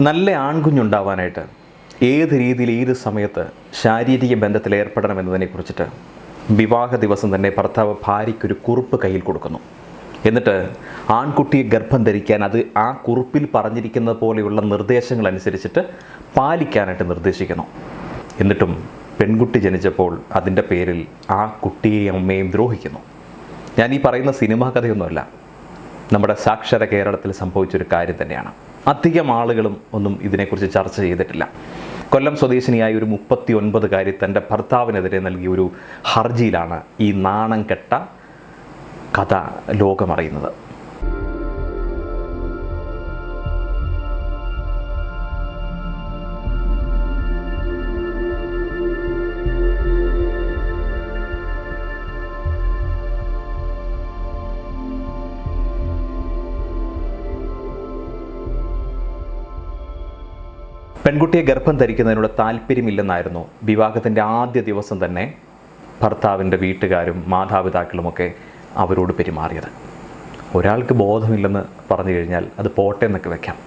നല്ല ആൺകുഞ്ഞുണ്ടാവാനായിട്ട് ഏത് രീതിയിൽ ഏത് സമയത്ത് ശാരീരിക ബന്ധത്തിൽ ഏർപ്പെടണമെന്നതിനെ കുറിച്ചിട്ട് വിവാഹ ദിവസം തന്നെ ഭർത്താവ് ഭാര്യയ്ക്കൊരു കുറിപ്പ് കയ്യിൽ കൊടുക്കുന്നു. എന്നിട്ട് ആൺകുട്ടിയെ ഗർഭം ധരിക്കാൻ അത് ആ കുറിപ്പിൽ പറഞ്ഞിരിക്കുന്നത് പോലെയുള്ള നിർദ്ദേശങ്ങൾ അനുസരിച്ചിട്ട് പാലിക്കാനായിട്ട് നിർദ്ദേശിക്കുന്നു. എന്നിട്ടും പെൺകുട്ടി ജനിച്ചപ്പോൾ അതിന്റെ പേരിൽ ആ കുട്ടിയെയും അമ്മയും ദ്രോഹിക്കുന്നു. ഞാൻ ഈ പറയുന്ന സിനിമാ കഥയൊന്നുമല്ല. നമ്മുടെ സാക്ഷര കേരളത്തിൽ സംഭവിച്ചൊരു കാര്യം തന്നെയാണ്. അധികം ആളുകളും ഒന്നും ഇതിനെക്കുറിച്ച് ചർച്ച ചെയ്തിട്ടില്ല. കൊല്ലം സ്വദേശിനിയായ ഒരു മുപ്പത്തി ഒൻപതുകാരി തന്റെ ഭർത്താവിനെതിരെ നൽകിയ ഒരു ഹർജിയിലാണ് ഈ നാണം കെട്ട കഥ ലോകമറിയുന്നത്. പെൺകുട്ടിയെ ഗർഭം ധരിക്കുന്നതിനോട് താല്പര്യമില്ലെന്നായിരുന്നു വിവാഹത്തിന്റെ ആദ്യ ദിവസം തന്നെ ഭർത്താവിന്റെ വീട്ടുകാരും മാതാപിതാക്കളുമൊക്കെ അവരോട് പെരുമാറിയത്. ഒരാൾക്ക് ബോധമില്ലെന്ന് പറഞ്ഞു കഴിഞ്ഞാൽ അത് പോട്ടെ എന്നൊക്കെ വെക്കാം.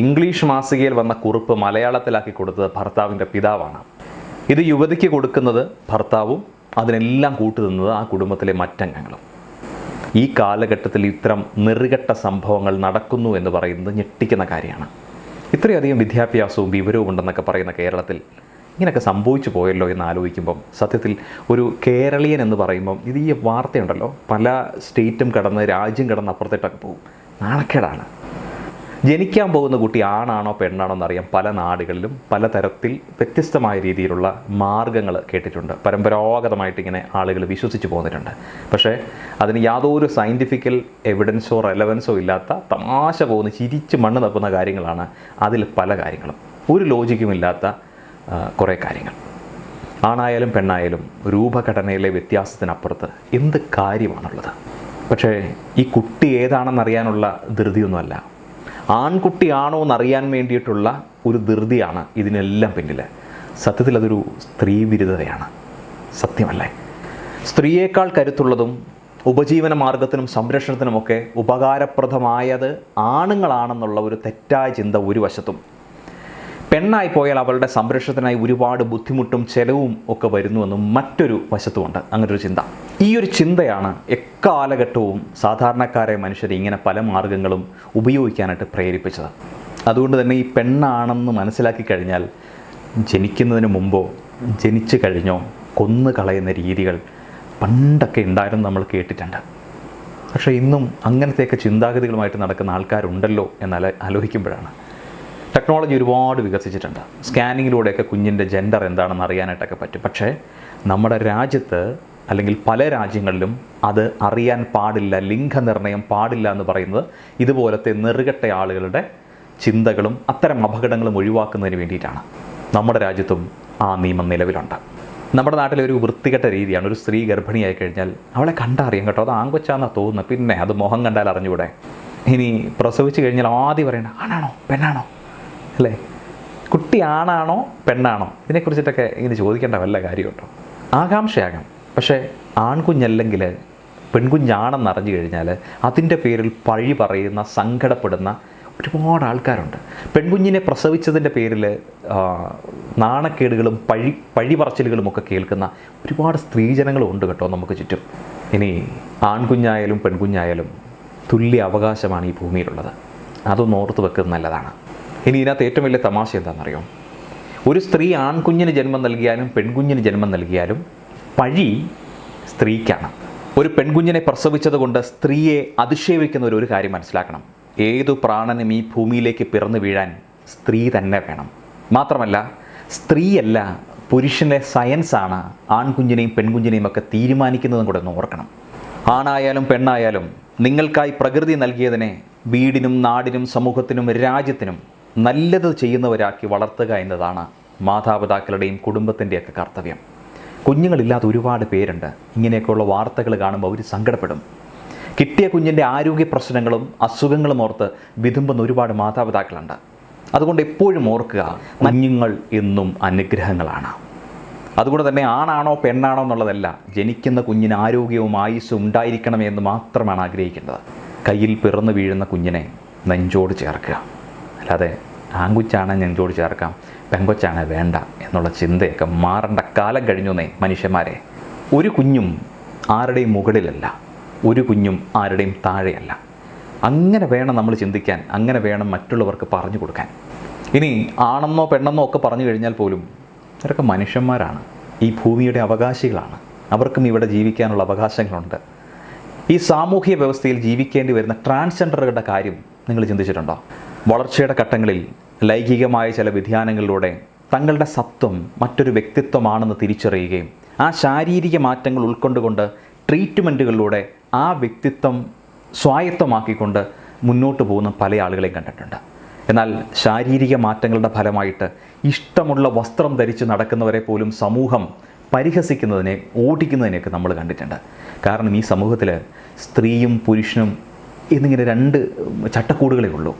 ഇംഗ്ലീഷ് മാസികയിൽ വന്ന കുറിപ്പ് മലയാളത്തിലാക്കി കൊടുത്തത് ഭർത്താവിന്റെ പിതാവാണ്. ഇത് യുവതിക്ക് കൊടുക്കുന്നത് ഭർത്താവും അതിനെല്ലാം കൂട്ടു കൂട്ടുനിന്നത് ആ കുടുംബത്തിലെ മറ്റംഗങ്ങളും. ഈ കാലഘട്ടത്തിൽ ഇത്തരം നെറുകെട്ട സംഭവങ്ങൾ നടക്കുന്നു എന്ന് പറയുന്നത് ഞെട്ടിക്കുന്ന കാര്യമാണ്. ഇത്രയധികം വിദ്യാഭ്യാസവും വിവരവും ഉണ്ടെന്നൊക്കെ പറയുന്ന കേരളത്തിൽ ഇങ്ങനെയൊക്കെ സംഭവിച്ചു പോയല്ലോ എന്ന് ആലോചിക്കുമ്പം സത്യത്തിൽ ഒരു കേരളീയൻ എന്ന് പറയുമ്പം ഇത് ഈ വാർത്തയുണ്ടല്ലോ. പല സ്റ്റേറ്റും കടന്ന് രാജ്യം കടന്ന് അപ്പുറത്തേട്ടൊക്കെ പോകും. നാണക്കേടാണ്. ജനിക്കാൻ പോകുന്ന കുട്ടി ആണാണോ പെണ്ണാണോ എന്നറിയാൻ പല നാടുകളിലും പല തരത്തിൽ വ്യത്യസ്തമായ രീതിയിലുള്ള മാർഗങ്ങൾ കേട്ടിട്ടുണ്ട്. പരമ്പരാഗതമായിട്ട് ഇങ്ങനെ ആളുകൾ വിശ്വസിച്ച് പോന്നിട്ടുണ്ട്. പക്ഷേ അതിന് യാതൊരു സയന്റിഫിക്കൽ എവിഡൻസോ റെലവൻസോ ഇല്ലാത്ത തമാശ പോകുന്ന ചിരിച്ച് മണ്ണ് തപ്പുന്ന കാര്യങ്ങളാണ് അതിൽ പല കാര്യങ്ങളും. ഒരു ലോജിക്കുമില്ലാത്ത കുറേ കാര്യങ്ങൾ. ആണായാലും പെണ്ണായാലും രൂപഘടനയിലെ വ്യത്യാസത്തിനപ്പുറത്ത് എന്ത് കാര്യമാണുള്ളത്? പക്ഷേ ഈ കുട്ടി ഏതാണെന്നറിയാനുള്ള ധൃതിയൊന്നുമല്ല. ആൺകുട്ടിയാണോ എന്നറിയാൻ വേണ്ടിയിട്ടുള്ള ഒരു ധൃതിയാണ് ഇതിനെല്ലാം പിന്നിൽ സത്യത്തിൽ അതൊരു സ്ത്രീ വിരുദ്ധതയാണ് സത്യമല്ലേ? സ്ത്രീയേക്കാൾ കരുത്തുള്ളതും ഉപജീവന മാർഗത്തിനും സംരക്ഷണത്തിനുമൊക്കെ ഉപകാരപ്രദമായത് ആണുങ്ങളാണെന്നുള്ള ഒരു തെറ്റായ ചിന്ത ഒരു വശത്തും പെണ്ണായി പോയാൽ അവളുടെ സംരക്ഷണത്തിനായി ഒരുപാട് ബുദ്ധിമുട്ടും ചെലവും ഒക്കെ വരുന്നുവെന്നും മറ്റൊരു വശത്തുമുണ്ട്. അങ്ങനൊരു ചിന്ത. ഈ ഒരു ചിന്തയാണ് എക്കാലഘട്ടവും സാധാരണക്കാരായ മനുഷ്യരെ ഇങ്ങനെ പല മാർഗങ്ങളും ഉപയോഗിക്കാനായിട്ട് പ്രേരിപ്പിച്ചത്. അതുകൊണ്ട് തന്നെ ഈ പെണ്ണാണെന്ന് മനസ്സിലാക്കി കഴിഞ്ഞാൽ ജനിക്കുന്നതിന് മുമ്പോ ജനിച്ചു കഴിഞ്ഞോ കൊന്നു കളയുന്ന രീതികൾ പണ്ടൊക്കെ ഉണ്ടായിരുന്നു നമ്മൾ കേട്ടിട്ടുണ്ട്. പക്ഷേ ഇന്നും അങ്ങനത്തെയൊക്കെ ചിന്താഗതികളുമായിട്ട് നടക്കുന്ന ആൾക്കാരുണ്ടല്ലോ എന്നാൽ ആലോ- ആലോചിക്കുമ്പോഴാണ് ടെക്നോളജി ഒരുപാട് വികസിച്ചിട്ടുണ്ട്. സ്കാനിങ്ങിലൂടെയൊക്കെ കുഞ്ഞിന്റെ ജെൻഡർ എന്താണെന്ന് അറിയാനായിട്ടൊക്കെ പറ്റും. പക്ഷേ നമ്മുടെ രാജ്യത്ത് അല്ലെങ്കിൽ പല രാജ്യങ്ങളിലും അത് അറിയാൻ പാടില്ല ലിംഗനിർണയം പാടില്ല എന്ന് പറയുന്നത് ഇതുപോലത്തെ നെറുകെട്ട ആളുകളുടെ ചിന്തകളും അത്തരം അപകടങ്ങളും ഒഴിവാക്കുന്നതിന് വേണ്ടിയിട്ടാണ്. നമ്മുടെ രാജ്യത്തും ആ നിയമം നിലവിലുണ്ട്. നമ്മുടെ നാട്ടിലെ ഒരു വൃത്തികെട്ട രീതിയാണ്. ഒരു സ്ത്രീ ഗർഭിണിയായി കഴിഞ്ഞാൽ അവളെ കണ്ടറിയാം കേട്ടോ. അത് ആങ്കൊച്ചാന്നാണ് തോന്നുന്നത് പിന്നെ അത് മുഖം കണ്ടാൽ അറിഞ്ഞുകൂടെ? ഇനി പ്രസവിച്ച് കഴിഞ്ഞാൽ ആദ്യം പറയണ ആണാണോ? പെണ്ണാണോ? അല്ലേ? കുട്ടി ആണാണോ പെണ്ണാണോ? ഇതിനെക്കുറിച്ചിട്ടൊക്കെ ഇങ്ങനെ ചോദിക്കേണ്ട വല്ല കാര്യമുണ്ടോ? ആകാംക്ഷയാകാം. പക്ഷേ ആൺകുഞ്ഞല്ലെങ്കിൽ പെൺകുഞ്ഞാണെന്ന് അറിഞ്ഞു കഴിഞ്ഞാൽ അതിന്റെ പേരിൽ പഴി പറയുന്ന സങ്കടപ്പെടുന്ന ഒരുപാട് ആൾക്കാരുണ്ട്. പെൺകുഞ്ഞിനെ പ്രസവിച്ചതിന്റെ പേരിൽ നാണക്കേടുകളും പഴി പറച്ചിലുകളും ഒക്കെ കേൾക്കുന്ന ഒരുപാട് സ്ത്രീജനങ്ങളും ഉണ്ട് കേട്ടോ നമുക്ക് ചുറ്റും. ഇനി ആൺകുഞ്ഞായാലും പെൺകുഞ്ഞായാലും തുല്യ അവകാശമാണ് ഈ ഭൂമിയിലുള്ളത്. അതൊന്ന് ഓർത്ത് വെക്കുന്നത് നല്ലതാണ്. ഇനി ഇതിനകത്ത് ഏറ്റവും വലിയ തമാശ എന്താണെന്നറിയോ? ഒരു സ്ത്രീ ആൺകുഞ്ഞിന് ജന്മം നൽകിയാലും പെൺകുഞ്ഞിന് ജന്മം നൽകിയാലും പഴി സ്ത്രീക്കാണ്. ഒരു പെൺകുഞ്ഞിനെ പ്രസവിച്ചത് കൊണ്ട് സ്ത്രീയെ അധിക്ഷേപിക്കുന്ന ഒരു കാര്യം മനസ്സിലാക്കണം. ഏതു പ്രാണനും ഈ ഭൂമിയിലേക്ക് പിറന്നു വീഴാൻ സ്ത്രീ തന്നെ വേണം. മാത്രമല്ല സ്ത്രീയല്ല പുരുഷന്റെ സയൻസാണ് ആൺകുഞ്ഞിനെയും പെൺകുഞ്ഞിനെയും ഒക്കെ തീരുമാനിക്കുന്നതും കൂടെ ഒന്ന് ഓർക്കണം. ആണായാലും പെണ്ണായാലും നിങ്ങൾക്കായി പ്രകൃതി നൽകിയതിനെ വീടിനും നാടിനും സമൂഹത്തിനും രാജ്യത്തിനും നല്ലത് ചെയ്യുന്നവരാക്കി വളർത്തുക എന്നതാണ് മാതാപിതാക്കളുടെയും കുടുംബത്തിന്റെയൊക്കെ കർത്തവ്യം. കുഞ്ഞുങ്ങളില്ലാത്ത ഒരുപാട് പേരുണ്ട്. ഇങ്ങനെയൊക്കെയുള്ള വാർത്തകൾ കാണുമ്പോൾ അവർ സങ്കടപ്പെടും. കിട്ടിയ കുഞ്ഞിന്റെ ആരോഗ്യ പ്രശ്നങ്ങളും അസുഖങ്ങളും ഓർത്ത് വിതുമ്പുന്ന ഒരുപാട് മാതാപിതാക്കളുണ്ട്. അതുകൊണ്ട് എപ്പോഴും ഓർക്കുക കുഞ്ഞുങ്ങൾ എന്നും അനുഗ്രഹങ്ങളാണ്. അതുകൊണ്ട് തന്നെ ആണാണോ പെണ്ണാണോ എന്നുള്ളതല്ല ജനിക്കുന്ന കുഞ്ഞിന് ആരോഗ്യവും ആയുസ്സും ഉണ്ടായിരിക്കണമെന്ന് മാത്രമാണ് ആഗ്രഹിക്കേണ്ടത്. കയ്യിൽ പിറന്നു വീഴുന്ന കുഞ്ഞിനെ നെഞ്ചോട് ചേർക്കുക. അല്ലാതെ ആങ്കുച്ചാണ് ഞെഞ്ചോട് ചേർക്കാം പെങ്കൊച്ചാണ് വേണ്ട എന്നുള്ള ചിന്തയൊക്കെ മാറേണ്ട കാലം നേ മനുഷ്യന്മാരെ. ഒരു കുഞ്ഞും ആരുടെയും മുകളിലല്ല ഒരു കുഞ്ഞും ആരുടെയും താഴെയല്ല. അങ്ങനെ വേണം നമ്മൾ ചിന്തിക്കാൻ അങ്ങനെ വേണം മറ്റുള്ളവർക്ക് പറഞ്ഞു കൊടുക്കാൻ. ഇനി ആണെന്നോ പെണ്ണെന്നോ ഒക്കെ പറഞ്ഞു കഴിഞ്ഞാൽ പോലും ഇവരൊക്കെ മനുഷ്യന്മാരാണ് ഈ ഭൂമിയുടെ അവകാശികളാണ്. അവർക്കും ഇവിടെ ജീവിക്കാനുള്ള അവകാശങ്ങളുണ്ട്. ഈ സാമൂഹിക വ്യവസ്ഥയിൽ ജീവിക്കേണ്ടി വരുന്ന ട്രാൻസ്ജെൻഡറുകളുടെ കാര്യം നിങ്ങൾ ചിന്തിച്ചിട്ടുണ്ടോ? വളർച്ചയുടെ ഘട്ടങ്ങളിൽ ലൈംഗികമായ ചില വ്യതിയാനങ്ങളിലൂടെ തങ്ങളുടെ സത്വം മറ്റൊരു വ്യക്തിത്വമാണെന്ന് തിരിച്ചറിയുകയും ആ ശാരീരിക മാറ്റങ്ങൾ ഉൾക്കൊണ്ടുകൊണ്ട് ട്രീറ്റ്മെന്റുകളിലൂടെ ആ വ്യക്തിത്വം സ്വായത്തമാക്കിക്കൊണ്ട് മുന്നോട്ട് പോകുന്ന പല ആളുകളെയും കണ്ടിട്ടുണ്ട്. എന്നാൽ ശാരീരിക മാറ്റങ്ങളുടെ ഫലമായിട്ട് ഇഷ്ടമുള്ള വസ്ത്രം ധരിച്ച് നടക്കുന്നവരെ പോലും സമൂഹം പരിഹസിക്കുന്നതിനെ ഓടിക്കുന്നതിനെയൊക്കെ നമ്മൾ കണ്ടിട്ടുണ്ട്. കാരണം ഈ സമൂഹത്തിൽ സ്ത്രീയും പുരുഷനും എന്നിങ്ങനെ രണ്ട് ചട്ടക്കൂടുകളേ ഉള്ളൂ.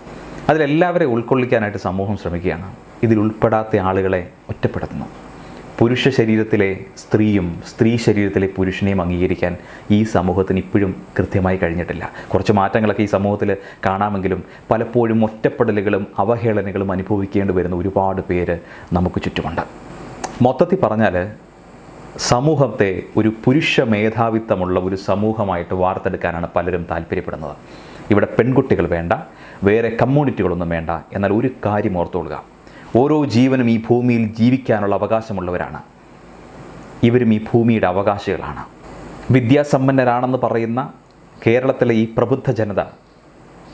അതിലെല്ലാവരെയും ഉൾക്കൊള്ളിക്കാനായിട്ട് സമൂഹം ശ്രമിക്കുകയാണ്. ഇതിൽ ഉൾപ്പെടാത്ത ആളുകളെ ഒറ്റപ്പെടുത്തുന്നു. പുരുഷ ശരീരത്തിലെ സ്ത്രീയും സ്ത്രീ ശരീരത്തിലെ പുരുഷനെയും അംഗീകരിക്കാൻ ഈ സമൂഹത്തിന് ഇപ്പോഴും കൃത്യമായി കഴിഞ്ഞിട്ടില്ല. കുറച്ച് മാറ്റങ്ങളൊക്കെ ഈ സമൂഹത്തിൽ കാണാമെങ്കിലും പലപ്പോഴും ഒറ്റപ്പെടലുകളും അവഹേളനകളും അനുഭവിക്കേണ്ടി വരുന്ന ഒരുപാട് പേര് നമുക്ക് ചുറ്റുമുണ്ട്. മൊത്തത്തിൽ പറഞ്ഞാൽ സമൂഹത്തെ ഒരു പുരുഷ മേധാവിത്വമുള്ള ഒരു സമൂഹമായിട്ട് വാർത്തെടുക്കാനാണ് പലരും താല്പര്യപ്പെടുന്നത്. ഇവിടെ പെൺകുട്ടികൾ വേണ്ട വേറെ കമ്മ്യൂണിറ്റികളൊന്നും വേണ്ട. എന്നാൽ ഒരു കാര്യം ഓർത്തുകൊള്ളുക ഓരോ ജീവനും ഈ ഭൂമിയിൽ ജീവിക്കാനുള്ള അവകാശമുള്ളവരാണ്. ഇവരും ഈ ഭൂമിയുടെ അവകാശികളാണ്. വിദ്യാസമ്പന്നരാണെന്ന് പറയുന്ന കേരളത്തിലെ ഈ പ്രബുദ്ധ ജനത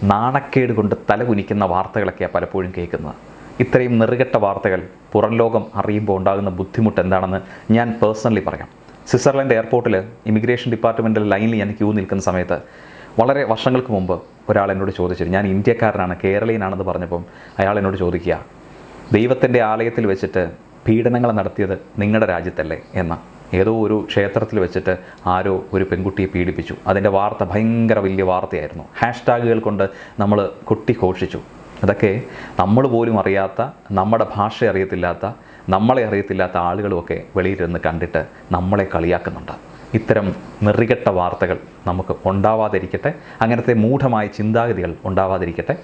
നാണക്കേട് കൊണ്ട് തലകുനിക്കുന്ന വാർത്തകളൊക്കെയാണ് പലപ്പോഴും കേൾക്കുന്നത്. ഇത്രയും നെറുകെട്ട വാർത്തകൾ പുറം ലോകം അറിയുമ്പോൾ ഉണ്ടാകുന്ന ബുദ്ധിമുട്ട് എന്താണെന്ന് ഞാൻ പേഴ്സണലി പറയാം. സ്വിറ്റ്സർലൻഡ് എയർപോർട്ടിൽ ഇമിഗ്രേഷൻ ഡിപ്പാർട്ട്മെന്റിൽ ലൈനിൽ ഞാൻ ക്യൂ നിൽക്കുന്ന സമയത്ത് വളരെ വർഷങ്ങൾക്ക് മുമ്പ് ഒരാൾ എന്നോട് ചോദിച്ചിരുന്നു. ഞാൻ ഇന്ത്യക്കാരനാണ് കേരളീയനാണെന്ന് പറഞ്ഞപ്പം അയാൾ എന്നോട് ചോദിക്കുക ദൈവത്തിന്റെ ആലയത്തിൽ വെച്ചിട്ട് പീഡനങ്ങൾ നടത്തിയത് നിങ്ങളുടെ രാജ്യത്തല്ലേ? എന്ന്. ഏതോ ഒരു ക്ഷേത്രത്തിൽ വെച്ചിട്ട് ആരോ ഒരു പെൺകുട്ടിയെ പീഡിപ്പിച്ചു. അതിന്റെ വാർത്ത ഭയങ്കര വലിയ വാർത്തയായിരുന്നു. ഹാഷ്ടാഗുകൾ കൊണ്ട് നമ്മൾ കൊട്ടിഘോഷിച്ചു അതൊക്കെ നമ്മൾ പോലും അറിയാത്ത നമ്മുടെ ഭാഷ അറിയത്തില്ലാത്ത നമ്മളെ അറിയത്തില്ലാത്ത ആളുകളുമൊക്കെ വെളിയിലിരുന്ന് കണ്ടിട്ട് നമ്മളെ കളിയാക്കുന്നുണ്ട്. ഇത്തരം നെറികെട്ട വാർത്തകൾ നമുക്ക് ഉണ്ടാവാതിരിക്കട്ടെ. അങ്ങനത്തെ മൂഢമായ ചിന്താഗതികൾ ഉണ്ടാവാതിരിക്കട്ടെ.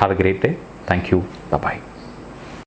Have a great day thank you bye